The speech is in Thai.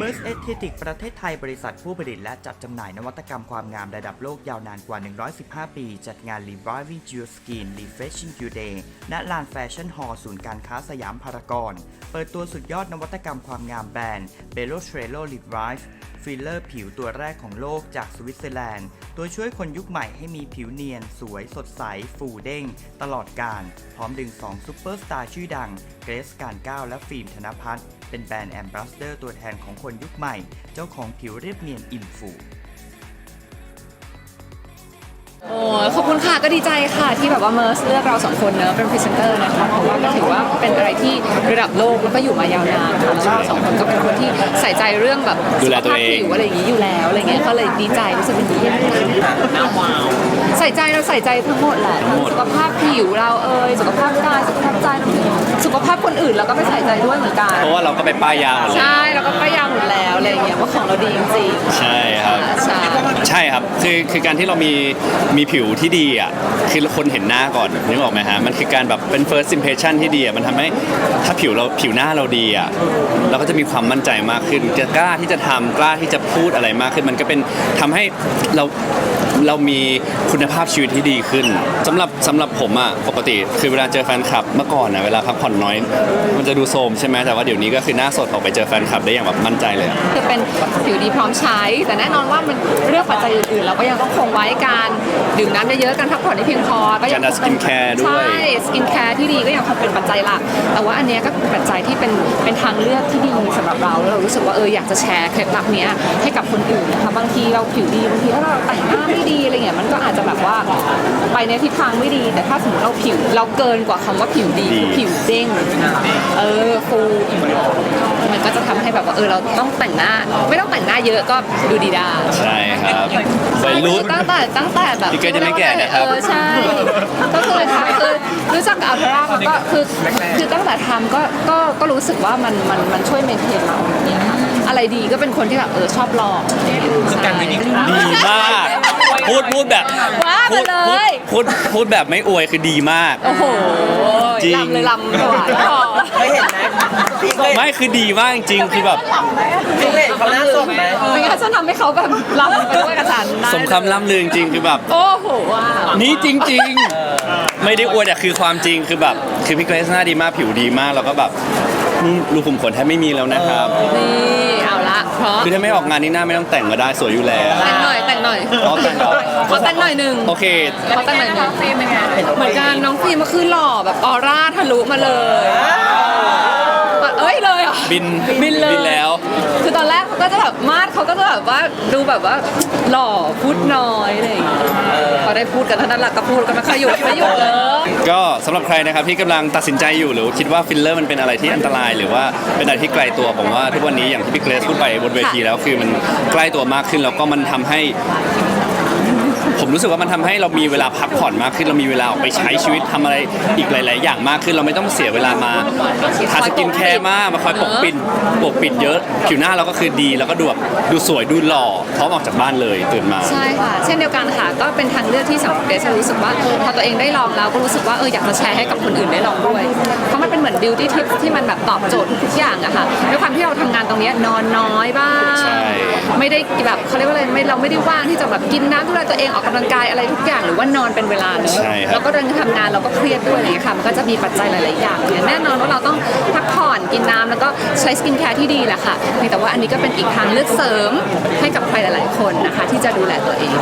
Merce s t h e t i c ประเทศไทยบริษัทผู้ผลิตและจัดจำหน่ายนวัตกรรมความงามระดับโลกยาวนานกว่า 115 ปี จัดงาน Reviving Your Skin Refreshing Your Day ณ ลานแฟชั่นฮอลล์ศูนย์การค้าสยามพารากอน เปิดตัวสุดยอดนวัตกรรมความงามแบรนด์ b e l o t r e l l o Revive ฟิลเลอร์ผิวตัวแรกของโลกจากสวิตเซอร์แลนด์ ตัวช่วยคนยุคใหม่ให้มีผิวเนียน สวยสดใส ฟูเด้ง ตลอดการ พร้อมดึง2ซูเปอร์สตาร์ชื่อดัง เกรซการก้าวและฟิล์มธนพัฒน์ เป็นแบรนด์แอมบาสเดอร์ตัวแทนของคนยุคใหม่ เจ้าของผิวเรียบเนียนอิ่มฟูโอ้ขอบคุณค่ะก็ดีใจค่ะที่แบบว่าเมอร์สเลือกเราสองคนเนอะเป็นพรีเซนเตอร์นะคะเพราะว่าก็ถือว่าเป็นอะไรที่ระดับโลกแล้วก็อยู่มายาวนานค่ะแล้วเราสองคนก็เป็นคนที่ใส่ใจเรื่องแบบดูแลตัวเองสุขภาพผิวอะไรอย่างนี้อยู่แล้วอะไรเงี้ยก็เลยดีใจรู้สึกเป็นที่น้ำว้าวใส่ใจเราใส่ใจทั้งหมดแหละทั้งสุขภาพผิวเราเอ่ยสุขภาพกายสุขภาพใจเราสุขภาพคนอื่นเราก็ไปใส่ใจด้วยเหมือนกัน เพราะว่าเราก็ไปป้ายยาหมดเลยใช่เราก็ป้ายยาหมดแล้วอะไรอย่างเงี้ยว่าของเราดีจริงใช่ครับๆใช่ใช่ครับคือคือการที่เรามีมีผิวที่ดีอะคือคนเห็นหน้าก่อนนึกออกไหมฮะมันคือการแบบเป็น first impression ที่ดีอะมันทำให้ถ้าผิวเราผิวหน้าเราดีอะเราก็จะมีความมั่นใจมากขึ้นจะกล้าที่จะทำกล้าที่จะพูดอะไรมากขึ้นมันก็เป็นทำให้เราเรามีคุณภาพชีวิตที่ดีขึ้นสำหรับสำหรับผมอะปกติคือเวลาเจอแฟนคลับเมื่อก่อนนะเวลาพักผ่อนน้อย มันจะดูโทรมใช่ไหมแต่ว่าเดี๋ยวนี้ก็คือหน้าสดออกไปเจอแฟนคลับได้อย่างแบบมั่นใจเลยอะ คือเป็นผิวดีพร้อมใช้ แต่แน่นอนว่ามันเรื่องปัจจัยอื่นๆ เราก็ยังต้องคงไว้การดื่มน้ำเยอะๆการพักผ่อนให้เพียงพอก็ยัการคงสกินแคร์ด้วย ใช่สกินแคร์ที่ดีก็ยังคงเป็นปัจจัยหลักแต่ว่าอันเนี้ยก็เป็นปัจจัยที่เป็นเป็นทางเลือกที่ดีสำหรับเราแล้วเรารู้สึกว่าเอออยากจะแชร์เคล็ดลับเนี้ยให้กับคนอื่นนะคะบางทีเราผิวดีบางทีถ้าเราแต่งหน้าไม่ ดีอะไรเงี้ยมันก็อาจจะแบบว่าไปในทิศทางไม่ดี แต่ถ้าสมมติเราผิว เราเกินกว่าคำว่าผิวดีคือผิวเด้งเออฟูอิ่มมันก็จะทำให้แบบว่าเออเราต้องแต่งหน้า ไม่ต้องแต่งหน้าเยอะก็ดูดีได้ใช่ครับวัยรุ่นตั้งแต่ตั้งแต่แบบพี่เกรซยังไม่แก่นะครับเออใช่ก็คือทำคือรู้จักกับอัลพารามันก็คือคือตั้งแต่ทำก็ก็ก็รู้สึกว่ามันมันมันช่วยเมนเทนเราเนี่ยค่ะอะไรดีก็เป็นคนที่แบบเออชอบลองใช่ดีมาก พูดพูดแบบว้าพูมาดเลพูดยพูดพูดแบบไม่อวยคือดีมาก โอ้โหจริง ลำเลยลำถวายพอเคยเห็นไหมพี่เคยไม่คือดีมากจริงคือแบบพี่เคยเห็นเขาหน้าสดไหมไม่งั้นฉันทำให้เขาแบบลำไปด้วยกับฉันได้สมคำล่ำลือจริงๆคือแบบ โอ้โหว้าวนี่จริง ๆ ไม่ได้อวยแต่คือความจริงคือแบบ คือพี่เกรซหน้าดีมากผิวดีมากแล้วก็แบบนี่รูขุมขนแทบไม่มีแล้วนะครับ นี่เอาละเพราะคือถ้าไม่ออกงานนี่หน้าไม่ต้องแต่งก็ได้สวยอยู่แล้ว แต่งหน่อยแต่งหน่ อยอ๋อแต่งเหรอขอแต่งหน่อยหนึ่งโอเคเขาแต่งหน่อยหนึ่งเหมือนกันน้องฟิล์มก็คือหล่อแบบออร่าทะลุมาเลยเอ้ยเลยเหรอะบินบินเลยบินแล้ว คือตอนแรกเขาก็จะแบบมาดเขาก็จะแบบว่าดูแบบว่าหล่อพูดน้อยอะไรอย่างเงี้ยพอได้พูดกันเท่านั้นแหละก็พูดกันไม่ค่อยหยุดไม่หยุดเลย ก็สำหรับใครนะครับที่กำลังตัดสินใจอยู่หรือคิดว่าฟิลเลอร์มันเป็นอะไรที่อันตราย หรือว่าเป็นอะไรที่ไกลตัวผมว่าทุกวันนี้อย่างที่พี่เกรซพูดไปบนเวทีแล้วคือมันใกล้ตัวมากขึ้นแล้วก็มันทำให้ ผมรู้สึกว่ามันทำให้เรามีเวลาพักผ่อนมากขึ้นเรามีเวลาออกไปใช้ชีวิตทำอะไรอีกหลาย ๆ อย่างมากขึ้นเราไม่ต้องเสียเวลามาทาสกินแคร์มากมาคอยปกปิดปกปิดเยอะผิวหน้าเราก็คือดีแล้วก็ดูแบบดูสวยดูหล่อพร้อมออกจากบ้านเลยตื่นมาใช่ค่ะเช่นเดียวกันค่ะก็เป็นทางเลือกที่สำหรับเกรซรู้สึกว่าพอตัวเองได้ลองแล้วก็รู้สึกว่าเอออยากจะแชร์ให้กับคนอื่นได้ลอง ราะมันเป็นเหมือน beauty tips ที่มันแบบตอบโจทย์ทุกๆอย่างอะค่ะด้วยความที่เราทำงานตรงเนี้ยนอนน้อยบ้าง ใช่ ไม่ได้แบบเขาเรียกว่าอะไรไม่เราไม่ได้ว่างที่จะแบบกินน้ำดูแลตัวเองออกกำลังกายอะไรทุกอย่างหรือว่านอนเป็นเวลาเนอะใช่ครับ แล้วก็เรื่องทำงานเราก็เครียดด้วยอะไรอย่างเงี้ยค่ะมันก็จะมีปัจจัยหลาย ๆ อย่างเนี่ยแน่นอนว่าเราต้องพักผ่อนกินน้ำแล้วก็ใช้สกินแคร์ที่ดีแหละค่ะเพียงแต่ว่าอันนี้ก็เป็นอีกทางเลือกเสริมให้กับใครหลาย ๆ คนนะคะ ที่จะดูแลตัวเอง